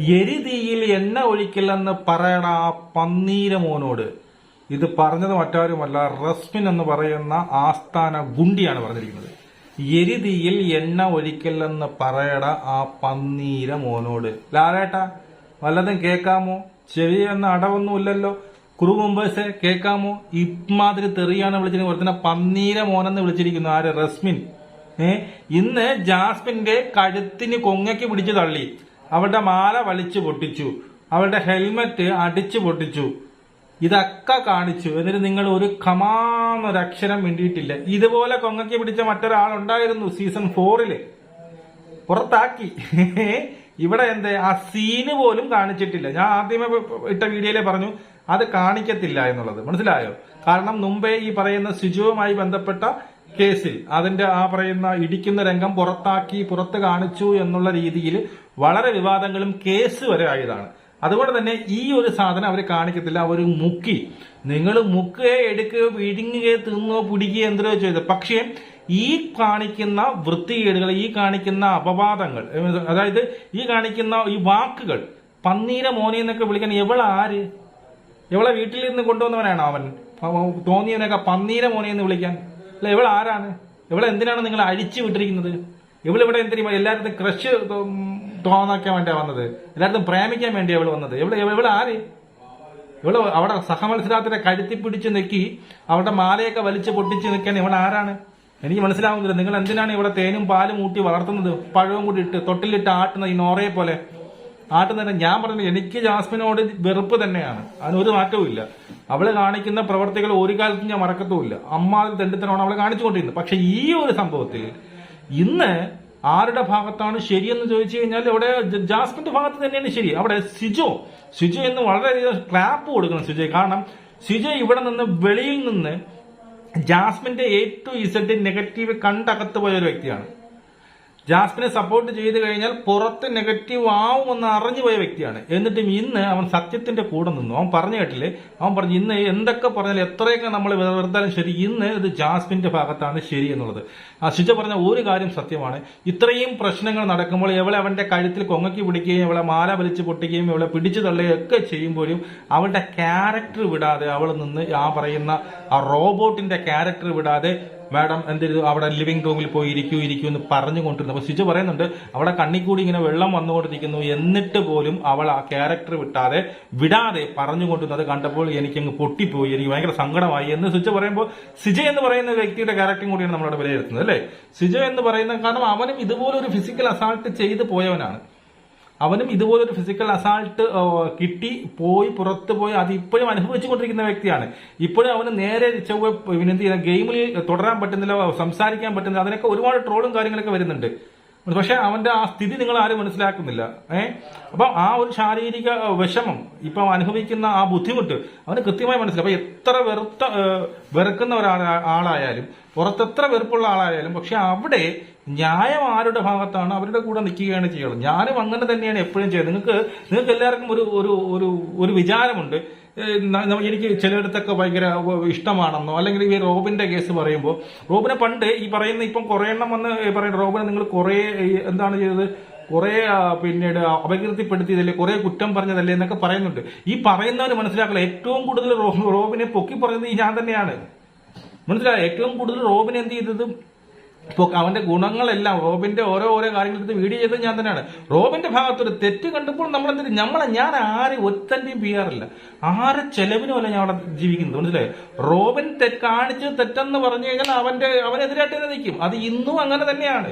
എരിതീയിൽ എണ്ണ ഒഴിക്കില്ലെന്ന് പറയണ ആ പന്നീര മോനോട്. ഇത് പറഞ്ഞത് മറ്റാരുമല്ല റസ്മിൻ എന്ന് പറയുന്ന ആസ്ഥാന ഗുണ്ടിയാണ് പറഞ്ഞിരിക്കുന്നത്. എരിതീയിൽ എണ്ണ ഒഴിക്കില്ലെന്ന് പറയട ആ പന്നീര മോനോട്. ലാലേട്ടാ വല്ലതും കേൾക്കാമോ ചെവി എന്ന അടവൊന്നുമില്ലല്ലോ. ക്രൂ മെമ്പേഴ്സെ കേൾക്കാമോ ഇമാതിരി തെറിയാണ് വിളിച്ചിരിക്കുന്നത് പന്നീര മോനെന്ന് വിളിച്ചിരിക്കുന്നു. ആര്? റസ്മിൻ. ഏ? ഇന്ന് ജാസ്മിന്റെ കഴുത്തിന് കൊങ്ങയ്ക്ക് പിടിച്ചു തള്ളി. അവളുടെ മാല വലിച്ചു പൊട്ടിച്ചു. അവളുടെ ഹെൽമറ്റ് അടിച്ചു പൊട്ടിച്ചു. ഇതൊക്കെ കാണിച്ചു. എന്നിട്ട് നിങ്ങൾ ഒരു കമാന്നൊരു അക്ഷരം വേണ്ടിയിട്ടില്ല ഇതുപോലെ കൊങ്ങക്കി പിടിച്ച മറ്റൊരാളുണ്ടായിരുന്നു സീസൺ ഫോറിൽ പുറത്താക്കി. ഇവിടെ എന്ത്? ആ സീന് പോലും കാണിച്ചിട്ടില്ല. ഞാൻ ആദ്യമേ ഇട്ട വീഡിയോയിലെ പറഞ്ഞു അത് കാണിക്കത്തില്ല എന്നുള്ളത്. മനസ്സിലായോ? കാരണം മുമ്പേ ഈ പറയുന്ന സിജുവുമായി ബന്ധപ്പെട്ട കേസിൽ അതിന്റെ ആ പറയുന്ന ഇടിക്കുന്ന രംഗം പുറത്താക്കി പുറത്ത് കാണിച്ചു എന്നുള്ള രീതിയിൽ വളരെ വിവാദങ്ങളും കേസ് വരെ ആയതാണ്. അതുകൊണ്ട് തന്നെ ഈ ഒരു സാധനം അവർ കാണിക്കത്തില്ല. അവർ മുക്കി. നിങ്ങൾ മുക്കുകയോ എടുക്കുകയോ വിഴുങ്ങുകയോ തിന്നോ പിടിക്കുകയോ എന്തോ ചെയ്ത് പക്ഷേ ഈ കാണിക്കുന്ന വൃത്തികേടുകൾ ഈ കാണിക്കുന്ന അപവാദങ്ങൾ അതായത് ഈ കാണിക്കുന്ന ഈ വാക്കുകൾ പന്നീര മോനെ എന്നൊക്കെ വിളിക്കാൻ എവളാര് എവളെ വീട്ടിൽ നിന്ന് കൊണ്ടുവന്നവനാണോ അവൻ? തോന്നിയവനൊക്കെ പന്നീര മോനെ എന്ന് വിളിക്കാൻ? അല്ല ഇവൾ ആരാണ്? ഇവളെ എന്തിനാണ് നിങ്ങൾ അഴിച്ചു വിട്ടിരിക്കുന്നത്? ഇവളിവിടെ എന്തിനും എല്ലായിടത്തും ക്രഷ് തോന്നാക്കാൻ വേണ്ടിയാ വന്നത്? എല്ലായിടത്തും പ്രേമിക്കാൻ വേണ്ടിയാ ഇവൾ വന്നത്? ഇവൾ ഇവൾ ആര്? ഇവൾ അവിടെ സഹമത്സരാർത്ഥിനെ കഴുത്തി പിടിച്ച് നിൽക്കി അവരുടെ മാലയൊക്കെ വലിച്ചു പൊട്ടിച്ച് നിൽക്കാൻ ഇവൾ ആരാണ്? എനിക്ക് മനസ്സിലാവുന്നില്ല. നിങ്ങൾ എന്തിനാണ് ഇവിടെ തേനും പാലും ഊട്ടി വളർത്തുന്നത്? പഴവും കൂടി ഇട്ട് തൊട്ടിലിട്ട് ആട്ടുന്ന ഈ നോറയെ പോലെ. ആട്ടുന്നതിന് ഞാൻ പറഞ്ഞു എനിക്ക് ജാസ്മിനോട് വെറുപ്പ് തന്നെയാണ്. അതിനൊരു മാറ്റവും ഇല്ല. അവൾ കാണിക്കുന്ന പ്രവർത്തികൾ ഒരു കാലത്തും ഞാൻ മറക്കത്തുമില്ല. അമ്മ തെണ്ടിത്തനമാണ് അവളെ കാണിച്ചുകൊണ്ടിരുന്നത്. പക്ഷെ ഈ ഒരു സംഭവത്തിൽ ഇന്ന് ആരുടെ ഭാഗത്താണ് ശരിയെന്ന് ചോദിച്ചു കഴിഞ്ഞാൽ ഇവിടെ ജാസ്മിന്റെ ഭാഗത്ത് തന്നെയാണ് ശരി. അവിടെ സിജോ സിജോ എന്ന് വളരെയധികം ക്ലാപ്പ് കൊടുക്കണം സിജോ കാരണം സിജോ ഇവിടെ നിന്ന് വെളിയിൽ നിന്ന് ജാസ്മിന്റെ എ ടു ഇസഡ് നെഗറ്റീവ് കണ്ടകത്ത് പോയ ഒരു വ്യക്തിയാണ്. ജാസ്മിനെ സപ്പോർട്ട് ചെയ്ത് കഴിഞ്ഞാൽ പുറത്ത് നെഗറ്റീവ് ആവുമെന്ന് അറിഞ്ഞു പോയ വ്യക്തിയാണ്. എന്നിട്ടും ഇന്ന് അവൻ സത്യത്തിന്റെ കൂടെ നിന്നു. അവൻ പറഞ്ഞു കേട്ടില്ലേ? അവൻ പറഞ്ഞു ഇന്ന് എന്തൊക്കെ പറഞ്ഞാലും എത്രയൊക്കെ നമ്മൾ വെറുതാലും ശരി ഇന്ന് ഇത് ജാസ്മിന്റെ ഭാഗത്താണ് ശരി എന്നുള്ളത്. ആ ശിജ പറഞ്ഞ ഒരു കാര്യം സത്യമാണ്. ഇത്രയും പ്രശ്നങ്ങൾ നടക്കുമ്പോൾ ഇവളെ അവന്റെ കഴുത്തിൽ കൊങ്ങക്കി പിടിക്കുകയും ഇവളെ മാല വലിച്ച് പൊട്ടിക്കുകയും ഇവളെ പിടിച്ചു തള്ളുകയും ഒക്കെ ചെയ്യുമ്പോഴും അവളുടെ ക്യാരക്ടർ വിടാതെ അവൾ നിന്ന് ആ പറയുന്ന ആ റോബോട്ടിന്റെ ക്യാരക്ടർ വിടാതെ മാഡം എന്തൊരു അവിടെ ലിവിംഗ് റൂമിൽ പോയി ഇരിക്കൂ ഇരിക്കൂ എന്ന് പറഞ്ഞുകൊണ്ടിരുന്നു അപ്പൊ സിജു പറയുന്നുണ്ട് അവിടെ കണ്ണിക്കൂടി ഇങ്ങനെ വെള്ളം വന്നുകൊണ്ടിരിക്കുന്നു എന്നിട്ട് പോലും അവൾ ആ ക്യാരക്ടർ വിട്ടാതെ വിടാതെ പറഞ്ഞുകൊണ്ടിരുന്നത് കണ്ടപ്പോൾ എനിക്കങ്ങ് പൊട്ടിപ്പോയി എനിക്ക് ഭയങ്കര സങ്കടമായി. എന്ന് സിജു പറയുമ്പോൾ സിജ എന്ന് പറയുന്ന വ്യക്തിയുടെ ക്യാരക്ടറും കൂടിയാണ് നമ്മളവിടെ വിലയിരുത്തുന്നത് അല്ലേ? സിജ എന്ന് പറയുന്ന കാരണം അവനും ഇതുപോലെ ഒരു ഫിസിക്കൽ അസാൾട്ട് ചെയ്ത് പോയവനാണ്. അവനും ഇതുപോലൊരു ഫിസിക്കൽ അസാൾട്ട് കിട്ടി പോയി പുറത്ത് പോയി. അത് ഇപ്പോഴും അനുഭവിച്ചുകൊണ്ടിരിക്കുന്ന വ്യക്തിയാണ്. ഇപ്പോഴും അവന് നേരെ ചൊവ്വ ചെയ്യുന്ന ഗെയിമിൽ തുടരാൻ പറ്റുന്നില്ല സംസാരിക്കാൻ പറ്റുന്നില്ല. അതിനൊക്കെ ഒരുപാട് ട്രോളും കാര്യങ്ങളൊക്കെ വരുന്നുണ്ട്. പക്ഷെ അവന്റെ ആ സ്ഥിതി നിങ്ങൾ ആരും മനസ്സിലാക്കുന്നില്ല. ഏഹ് അപ്പൊ ആ ഒരു ശാരീരിക വിഷമം ഇപ്പൊ അനുഭവിക്കുന്ന ആ ബുദ്ധിമുട്ട് അവന് കൃത്യമായി മനസ്സിലാവും അപ്പൊ എത്ര വെറുത്ത വെറുക്കുന്ന ഒരാളായാലും പുറത്തെത്ര വെറുപ്പുള്ള ആളായാലും പക്ഷെ അവിടെ ന്യായം ആരുടെ ഭാഗത്താണ്? അവരുടെ കൂടെ നിൽക്കുകയാണ് ചെയ്യുള്ളത് ഞാനും അങ്ങനെ തന്നെയാണ് എപ്പോഴും ചെയ്യുന്നത്. നിങ്ങൾക്ക് നിങ്ങൾക്ക് എല്ലാവർക്കും ഒരു ഒരു ഒരു ഒരു വിചാരമുണ്ട്. എനിക്ക് ചിലയിടത്തൊക്കെ ഭയങ്കര ഇഷ്ടമാണെന്നോ അല്ലെങ്കിൽ ഈ റോബിന്റെ കേസ് പറയുമ്പോൾ റോബിനെ പണ്ട് ഈ പറയുന്ന ഇപ്പം കുറേ എണ്ണം വന്ന് പറയുന്ന റോബിനെ നിങ്ങൾ കുറേ എന്താണ് ചെയ്തത്? കുറേ പിന്നീട് അപകീർത്തിപ്പെടുത്തിയതല്ലേ കുറേ കുറ്റം പറഞ്ഞതല്ലേ എന്നൊക്കെ പറയുന്നുണ്ട്. ഈ പറയുന്നവർ മനസ്സിലാക്കില്ല ഏറ്റവും കൂടുതൽ റോബിനെ പൊക്കി പറയുന്നത് ഈ ഞാൻ തന്നെയാണ്. മനസ്സിലായ? ഏറ്റവും കൂടുതൽ റോബിനെ എന്ത് ചെയ്തത്? ഇപ്പൊ അവന്റെ ഗുണങ്ങളെല്ലാം റോബിന്റെ ഓരോ ഓരോ കാര്യങ്ങളെടുത്ത് വീഡിയോ ചെയ്തത് ഞാൻ തന്നെയാണ്. റോബിന്റെ ഭാഗത്തൊരു തെറ്റ് കണ്ടപ്പോൾ നമ്മൾ എന്തിന് നമ്മളെ ഞാൻ ആരെ ഒറ്റന്റെയും പിയാറില്ല. ആരെ ചെലവിനും അല്ല ഞാൻ അവിടെ ജീവിക്കുന്നത്. മനസ്സിലായി? റോബിൻ തെറ്റ് കാണിച്ച് തെറ്റെന്ന് പറഞ്ഞു കഴിഞ്ഞാൽ അവന്റെ അവനെതിരായിട്ട് തന്നെ നിൽക്കും അത് ഇന്നും അങ്ങനെ തന്നെയാണ്.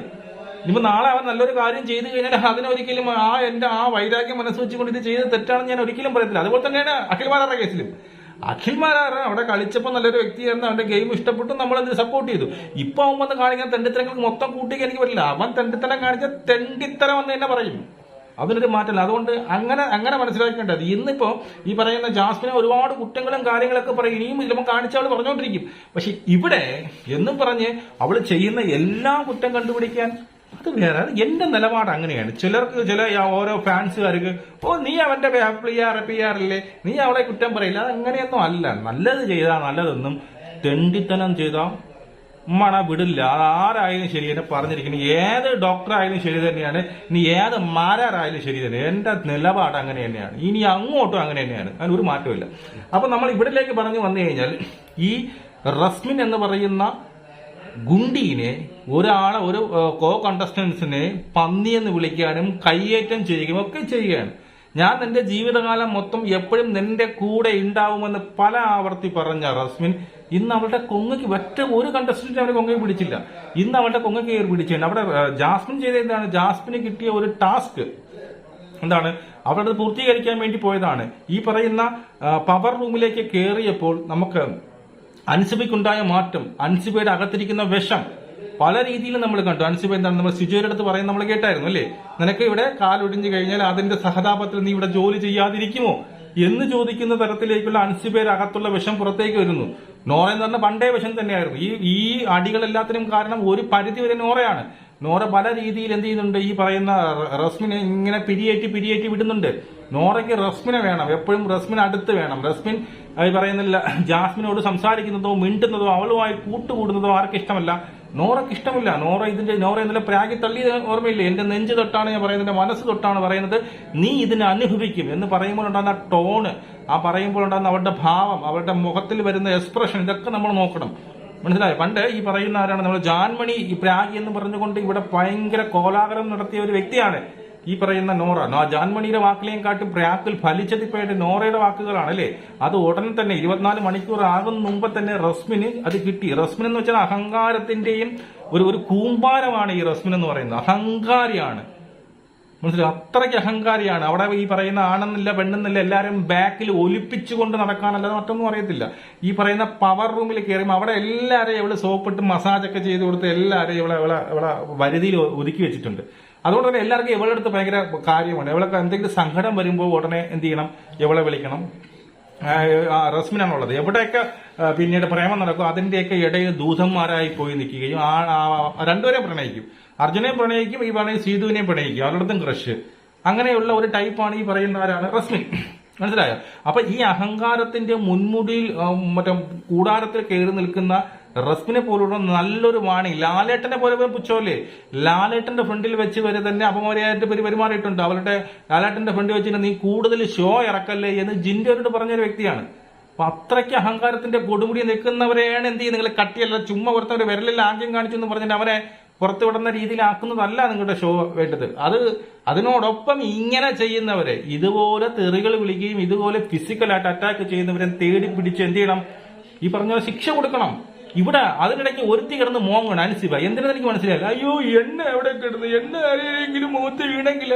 ഇനിയിപ്പോൾ നാളെ അവൻ നല്ലൊരു കാര്യം ചെയ്തു കഴിഞ്ഞാൽ അതിനൊരിക്കലും ആ എന്റെ ആ വൈരാഗ്യം മനസ്സ് വെച്ചുകൊണ്ട് ഇത് ചെയ്ത് തെറ്റാണെന്ന് ഞാൻ ഒരിക്കലും പറയത്തില്ല. അതുപോലെ തന്നെയാണ് അഖിൽ കേസിലും. അഖിൽമാരാണ് അവിടെ കളിച്ചപ്പോൾ നല്ലൊരു വ്യക്തിയായിരുന്നു അവന്റെ ഗെയിം ഇഷ്ടപ്പെട്ടു നമ്മൾ അതിന് സപ്പോർട്ട് ചെയ്തു. ഇപ്പൊ അവൻ വന്ന് കാണിക്കുന്ന തെണ്ടിത്തരങ്ങൾക്ക് മൊത്തം കൂട്ടിക്ക് എനിക്ക് പറ്റില്ല. അവൻ തെണ്ടിത്തരം കാണിച്ച തെണ്ടിത്തരം എന്ന് തന്നെ പറയും. അതിനൊരു മാറ്റമില്ല. അതുകൊണ്ട് അങ്ങനെ അങ്ങനെ മനസ്സിലാക്കേണ്ടത്. ഇന്നിപ്പോ ഈ പറയുന്ന ജാസ്മിനെ ഒരുപാട് കുറ്റങ്ങളും കാര്യങ്ങളൊക്കെ പറയും. ഇനിയും ചിലപ്പോൾ കാണിച്ച അവൾ പറഞ്ഞുകൊണ്ടിരിക്കും പക്ഷെ ഇവിടെ എന്നും പറഞ്ഞ് അവൾ ചെയ്യുന്ന എല്ലാ കുറ്റം കണ്ടുപിടിക്കാൻ അത് വേറെ എന്റെ നിലപാട് അങ്ങനെയാണ്. ചിലർക്ക് ചില ഓരോ ഫാൻസുകാർക്ക് ഓ നീ അവന്റെ പി ആർ പി നീ അവളെ കുറ്റം പറയില്ല. അത് അങ്ങനെയൊന്നും അല്ല. നല്ലത് ചെയ്താൽ നല്ലതെന്നും തെണ്ടിത്തനം ചെയ്താൽ മണ വിടില്ല. അത് ആരായാലും ശരി എന്നെ പറഞ്ഞിരിക്കുന്നു. ഏത് ഡോക്ടറായാലും ശരി തന്നെയാണ്. ഇനി ഏത് മാരാരായാലും ശരി തന്നെ. എന്റെ നിലപാട് അങ്ങനെ തന്നെയാണ്. ഇനി അങ്ങോട്ടും അങ്ങനെ തന്നെയാണ്. അതിന് ഒരു മാറ്റമില്ല അപ്പൊ നമ്മൾ ഇവിടേക്ക് പറഞ്ഞു വന്നു കഴിഞ്ഞാൽ ഈ റസ്മിൻ എന്ന് പറയുന്ന ഗുണ്ടീനെ ഒരാളെ ഒരു കോ കണ്ടസ്റ്റൻസിനെ പന്നി എന്ന് വിളിക്കാനും കയ്യേറ്റം ചെയ്യുകയും ഒക്കെ ചെയ്യുകയാണ്. ഞാൻ നിന്റെ ജീവിതകാലം മൊത്തം എപ്പോഴും നിന്റെ കൂടെ ഉണ്ടാവുമെന്ന് പല ആവർത്തി പറഞ്ഞ റസ്മിൻ ഇന്ന് അവളുടെ കൊങ്ങയ്ക്ക് ഒറ്റ ഒരു കണ്ടസ്റ്റന്റ് അവരെ കൊങ്ങയ്ക്ക് പിടിച്ചില്ല. ഇന്ന് അവളുടെ കൊങ്ങയ്ക്ക് കയറി പിടിച്ചിട്ടുണ്ട് അവിടെ ജാസ്മിൻ ചെയ്ത എന്താണ്? ജാസ്മിന് കിട്ടിയ ഒരു ടാസ്ക് എന്താണ്? അവളത് പൂർത്തീകരിക്കാൻ വേണ്ടി പോയതാണ്. ഈ പറയുന്ന പവർ റൂമിലേക്ക് കയറിയപ്പോൾ നമുക്ക് അൻസിബയ്ക്കുണ്ടായ മാറ്റം അൻസിബയുടെ അകത്തിരിക്കുന്ന വിഷം. പല രീതിയിലും നമ്മൾ കണ്ടു. അൻസിബ എന്താണ്? നമ്മൾ സിജോയുടെ അടുത്ത് പറയുന്നത് നമ്മൾ കേട്ടായിരുന്നു അല്ലേ? നിനക്ക് ഇവിടെ കാലൊടിഞ്ഞു കഴിഞ്ഞാൽ അതിന്റെ സഹതാപത്തിൽ നീ ഇവിടെ ജോലി ചെയ്യാതിരിക്കുമോ? എന്ന് ചോദിക്കുന്ന തരത്തിലേക്കുള്ള അൻസിബയുടെ അകത്തുള്ള വിഷം പുറത്തേക്ക് വരുന്നു. നോറ എന്ന് പറഞ്ഞ പണ്ടേ വിഷം തന്നെയായിരുന്നു. ഈ ഈ അടികളെല്ലാത്തിനും കാരണം ഒരു പരിധി വരെ നോറയാണ്. നോറ പല രീതിയിൽ എന്ത് ചെയ്യുന്നുണ്ട്? ഈ പറയുന്ന റസ്മിനെ ഇങ്ങനെ പിരിയേറ്റി പിരിയേറ്റി വിടുന്നുണ്ട്. നോറയ്ക്ക് റസ്മിനെ വേണം. എപ്പോഴും റസ്മിൻ അടുത്ത് വേണം. റസ്മിൻ ഈ പറയുന്നില്ല ജാസ്മിനോട് സംസാരിക്കുന്നതോ മിണ്ടുന്നതോ അവളുമായി കൂട്ടുകൂടുന്നതോ ആർക്കും ഇഷ്ടമല്ല? നോറയ്ക്ക് ഇഷ്ടമില്ല. നോറ ഇതിന്റെ നോറ ഇന്നലെ പ്രാഗി തള്ളി ഓർമ്മയില്ലേ? എന്റെ നെഞ്ച് തൊട്ടാണ് ഞാൻ പറയുന്നത് എന്റെ മനസ്സ് തൊട്ടാണ് പറയുന്നത്. നീ ഇതിനെ അനുഭവിക്കും എന്ന് പറയുമ്പോൾ ഉണ്ടാകുന്ന ടോണ് ആ പറയുമ്പോൾ ഉണ്ടാകുന്ന അവരുടെ ഭാവം അവരുടെ മുഖത്തിൽ വരുന്ന എക്സ്പ്രഷൻ ഇതൊക്കെ നമ്മൾ നോക്കണം. മനസ്സിലായോ? പണ്ട് ഈ പറയുന്ന ആരാണ്? നമ്മൾ ജാൻമണി ഈ പ്രാഗി എന്ന് പറഞ്ഞുകൊണ്ട് ഇവിടെ ഭയങ്കര കോലാഹലം നടത്തിയ ഒരു വ്യക്തിയാണ് ഈ പറയുന്ന നോറ. നോ- ജാൻമണിയുടെ വാക്കിലേയും കാട്ടും പ്രാക്കിൽ ഫലിച്ചത് ഇപ്പൊ നോറയുടെ വാക്കുകളാണ് അല്ലേ? അത് ഉടനെ തന്നെ ഇരുപത്തിനാല് മണിക്കൂർ ആകുന്ന മുമ്പ് തന്നെ റസ്മിന് അത് കിട്ടി. റസ്മിൻ എന്ന് വെച്ചാൽ അഹങ്കാരത്തിന്റെയും ഒരു ഒരു കൂമ്പാരമാണ് ഈ റസ്മിൻ എന്ന് പറയുന്നത്. അഹങ്കാരിയാണ്. മനസ്സിലായി? അത്രയ്ക്ക് അഹങ്കാരിയാണ്. അവിടെ ഈ പറയുന്ന ആണെന്നില്ല പെണ്ണെന്നില്ല എല്ലാവരും ബാക്കിൽ ഒലിപ്പിച്ചുകൊണ്ട് നടക്കാനല്ലാതെ മറ്റൊന്നും അറിയത്തില്ല. ഈ പറയുന്ന പവർ റൂമിൽ കയറുമ്പോൾ അവിടെ എല്ലാവരെയും ഇവൾ സോപ്പിട്ട് മസാജ് ഒക്കെ ചെയ്ത് കൊടുത്ത് എല്ലാവരെയും ഇവളെ ഇവളെ ഇവളെ വരുതിയിൽ ഒതുക്കി വെച്ചിട്ടുണ്ട്. അതുകൊണ്ട് തന്നെ എല്ലാവർക്കും ഇവളുടെ ഭയങ്കര കാര്യമാണ്. ഇവളൊക്കെ എന്തെങ്കിലും സങ്കടം വരുമ്പോൾ ഉടനെ എന്ത് ചെയ്യണം? ഇവളെ വിളിക്കണം. റസ്മിനാണുള്ളത്. എവിടെയൊക്കെ പിന്നീട് പ്രേമം നടക്കും അതിന്റെയൊക്കെ ഇടയിൽ ദൂതന്മാരായി പോയി നിൽക്കുകയും ആ രണ്ടുപേരെ പ്രണയിക്കും. അർജുനെയും പ്രണയിക്കും ഈ പറയുന്ന സീതുവിനെയും പ്രണയിക്കും അവരുടെ ക്രഷ് അങ്ങനെയുള്ള ഒരു ടൈപ്പാണ് ഈ പറയുന്ന ആരാണ് റസ്മിൻ മനസ്സിലായോ? അപ്പൊ ഈ അഹങ്കാരത്തിന്റെ മുൻമുടിയിൽ മറ്റേ കൂടാരത്തിൽ കയറി നിൽക്കുന്ന റസ്മിനെ പോലുള്ള നല്ലൊരു വാണി. ലാലേട്ടനെ പോലെ ഒരു പുച്ഛമല്ലേ ലാലേട്ടന്റെ ഫ്രണ്ടിൽ വെച്ച് വരെ തന്നെ അപമര്യാദയായിട്ട് പേര് പെരുമാറിയിട്ടുണ്ട്. അവരുടെ ലാലേട്ടന്റെ ഫ്രണ്ടിൽ വെച്ചിട്ട് നീ കൂടുതൽ ഷോ ഇറക്കല്ലേ എന്ന് ജിൻഡോരോട് പറഞ്ഞൊരു വ്യക്തിയാണ്. അപ്പൊ അത്രയ്ക്ക് അഹങ്കാരത്തിന്റെ കൊടുമുടി നിൽക്കുന്നവരെയാണ് എന്ത് ചെയ്യുന്നത്? നിങ്ങൾ കട്ടിയല്ല ചുമ്മാ പുറത്തവരെ വിരലിൽ ആംഗ്യം കാണിച്ചു എന്ന് പറഞ്ഞിട്ട് അവരെ പുറത്തുവിടുന്ന രീതിയിലാക്കുന്നതല്ല നിങ്ങളുടെ ഷോ വേണ്ടത്. അത് അതിനോടൊപ്പം ഇങ്ങനെ ചെയ്യുന്നവരെ ഇതുപോലെ തെറികൾ വിളിക്കുകയും ഇതുപോലെ ഫിസിക്കലായിട്ട് അറ്റാക്ക് ചെയ്യുന്നവരെ തേടി പിടിച്ച് എന്ത് ചെയ്യണം? ഈ പറഞ്ഞ ശിക്ഷ കൊടുക്കണം. ഇവിടെ അതിനിടയ്ക്ക് ഒരുത്തി കിടന്ന് മോങ്ങണം. അനുസിബ എന്തിനാ എനിക്ക് മനസ്സിലായില്ല? അയ്യോ എണ്ണ എവിടെ കിടന്നു എണ്ണ ആരെങ്കിലും മുഖത്ത് വീണെങ്കിൽ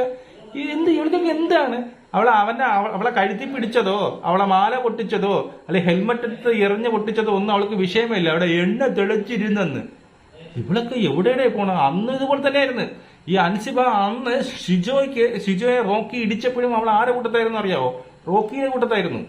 എന്ത് ഇവൾക്കൊക്കെ എന്താണ്? അവളെ അവന്റെ അവളെ കഴുത്തി പിടിച്ചതോ അവളെ മാല പൊട്ടിച്ചതോ അല്ലെ ഹെൽമെറ്റ് എടുത്ത് എറിഞ്ഞ് പൊട്ടിച്ചതോ ഒന്നും അവൾക്ക് വിഷയമില്ല. അവിടെ എണ്ണ തെളിച്ചിരുന്നെന്ന്. ഇവളൊക്കെ എവിടെയുടെ പോണം അന്ന് ഇതുപോലെ തന്നെയായിരുന്നു. ഈ അൻസിബ അന്ന് ഷിജോയ്ക്ക് ഷിജോയെ റോക്കി ഇടിച്ചപ്പോഴും അവൾ ആരെ കൂട്ടത്തായിരുന്നു അറിയാവോ? റോക്കിയുടെ കൂട്ടത്തായിരുന്നു.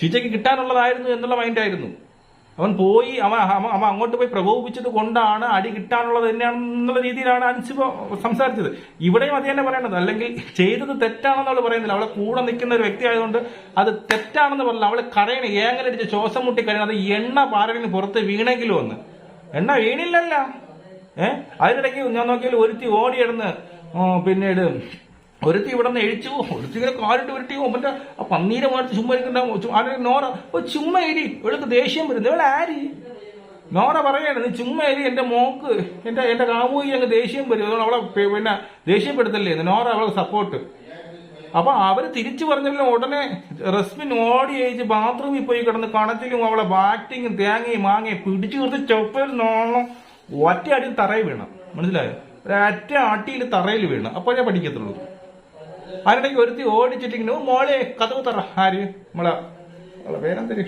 ഷിജയ്ക്ക് കിട്ടാനുള്ളതായിരുന്നു എന്നുള്ള മൈൻഡായിരുന്നു അവൻ പോയി അവൻ അവൻ അങ്ങോട്ട് പോയി പ്രകോപിച്ചത് കൊണ്ടാണ് അടി കിട്ടാനുള്ളത് തന്നെയാണെന്നുള്ള രീതിയിലാണ് അൻസിബ സംസാരിച്ചത്. ഇവിടെയും അത് തന്നെ പറയേണ്ടത്. അല്ലെങ്കിൽ ചെയ്തത് തെറ്റാണെന്ന് അവൾ പറയുന്നില്ല. അവളെ കൂടെ നിൽക്കുന്ന ഒരു വ്യക്തി ആയതുകൊണ്ട് അത് തെറ്റാണെന്ന് പറഞ്ഞില്ല. അവൾ കരയണ ഏങ്ങലടിച്ച് ശ്വാസം മുട്ടി കരയണം അത് എണ്ണ പാരലിന് പുറത്ത് വീണെങ്കിലും ഒന്ന് എണ്ണ വീണില്ലല്ല. ഏഹ് അതിനിടയ്ക്ക് ഞാൻ നോക്കിയാൽ ഒരുത്തി ഓടിയിടന്ന് പിന്നീട് ഒരുത്തി ഇവിടെ നിന്ന് എഴിച്ചു. ഒരുത്തി ഇങ്ങനെ കാലിട്ട് ഉരുട്ടി. മറ്റേ ആ പന്നീരെ മാറ്റി ചുമ്മാ ഇരിക്കണ്ടാവും നോറ. ഓ ചുമ്മാ എരി. ഇവൾക്ക് ദേഷ്യം വരുന്നു. ഇവൾ ആരി? നോറ പറയാണ് നീ ചുമ്മാ എരി. എന്റെ മോക്ക് എന്റെ എന്റെ കാമുകി അങ്ങ് ദേഷ്യം വരും. അതുകൊണ്ട് അവളെ പിന്നെ ദേഷ്യപ്പെടുത്തല്ലേ? നോറ അവൾക്ക് സപ്പോർട്ട് അപ്പൊ അവർ തിരിച്ചു പറഞ്ഞല്ലോ ഉടനെ റസ്മിൻ ഓടി അയച്ച് ബാത്റൂമിൽ പോയി കിടന്ന് കണത്തിലും അവളെ ബാറ്റിങ്ങും തേങ്ങയും മാങ്ങയും പിടിച്ചു കൊടുത്ത് ചൊപ്പയിൽ നോളണം ഒറ്റ അടി തറയിൽ വീണം. മനസ്സിലായോ? ഒരൊറ്റ ആട്ടിയിൽ തറയിൽ വീണം. അപ്പോഴേ പഠിക്കത്തുള്ളൂ. അതിനിടയ്ക്ക് ഒരുത്തി ഓടിച്ചിട്ടിങ്ങനെ മോളെ കഥവ് തറ ആര്? നമ്മളെ അവളെ പേരെന്തര്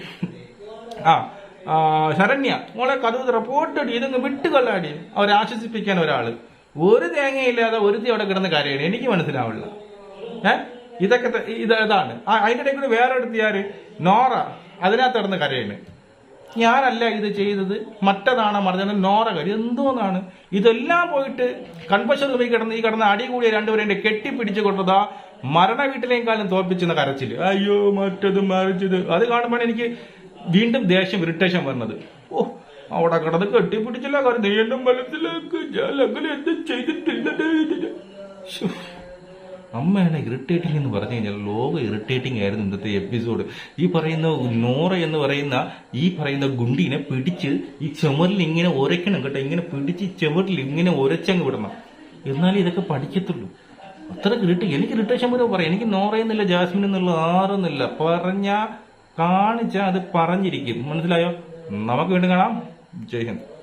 ആ ശരണ്യ. മോളെ കഥവ് തറ പോട്ടടി ഇതൊന്ന് വിട്ടുകൊള്ളാടി. അവരെ ആശ്വസിപ്പിക്കാൻ ഒരാൾ. ഒരു തേങ്ങയില്ലാതെ ഒരുത്തി അവിടെ കിടന്ന കാര്യമാണ് എനിക്ക് മനസ്സിലാവില്ല ഏ? ഇതൊക്കെ ഇത് ഇതാണ്. അതിന്റെ കൂടെ വേറെ എടുത്തിയാര് നോറ. അതിനകത്ത് കിടന്ന് കരയാണ്. ഞാനല്ല ഇത് ചെയ്തത് മറ്റതാണ് മറിഞ്ഞത് നോറ കരി. എന്തോന്നാണ്? ഇതെല്ലാം പോയിട്ട് കൺപശ പോയി കിടന്ന് ഈ കിടന്ന് അടി കൂടിയ രണ്ടുപേരെ കെട്ടിപ്പിടിച്ചു കൊണ്ടതാ മരണ വീട്ടിലേയും കാലം തോൽപ്പിച്ചെന്ന അയ്യോ മറ്റത് മറിച്ചത്. അത് കാണുമ്പോൾ എനിക്ക് വീണ്ടും ദേഷ്യം ഇറിറ്റേഷൻ വരുന്നത്. ഓ അവിടെ കിടന്ന് കെട്ടിപ്പിടിച്ചില്ല കാര്യം. നീ എന്റെ മനസ്സിലാക്ക്. ഞാൻ അങ്ങനെ എന്തും ചെയ്തിട്ടില്ല. അമ്മയാണ് ഇറിറ്റേറ്റിംഗ് എന്ന് പറഞ്ഞു കഴിഞ്ഞാൽ ലോകം ഇറിറ്റേറ്റിംഗ് ആയിരുന്നു ഇന്നത്തെ എപ്പിസോഡ് ഈ പറയുന്ന നോറ എന്ന് പറയുന്ന ഈ പറയുന്ന ഗുണ്ടിനെ പിടിച്ച് ഈ ചുമരിൽ ഇങ്ങനെ ഉരയ്ക്കണം കേട്ടോ. ഇങ്ങനെ പിടിച്ച് ചുമരിൽ ഇങ്ങനെ ഉരച്ചങ്ങ് വിടണം. എന്നാലേ ഇതൊക്കെ പഠിക്കത്തുള്ളൂ. അത്ര കിട്ടി എനിക്ക് ഇറിറ്റേഷൻ പോലെ പറയാം. എനിക്ക് നോറയെന്നില്ല ജാസ്മിൻ എന്നുള്ള ആറുന്നില്ല പറഞ്ഞ കാണിച്ച അത് പറഞ്ഞിരിക്കും. മനസ്സിലായോ? നമുക്ക് വീണ്ടും കാണാം. ജയ് ഹിന്ദ്.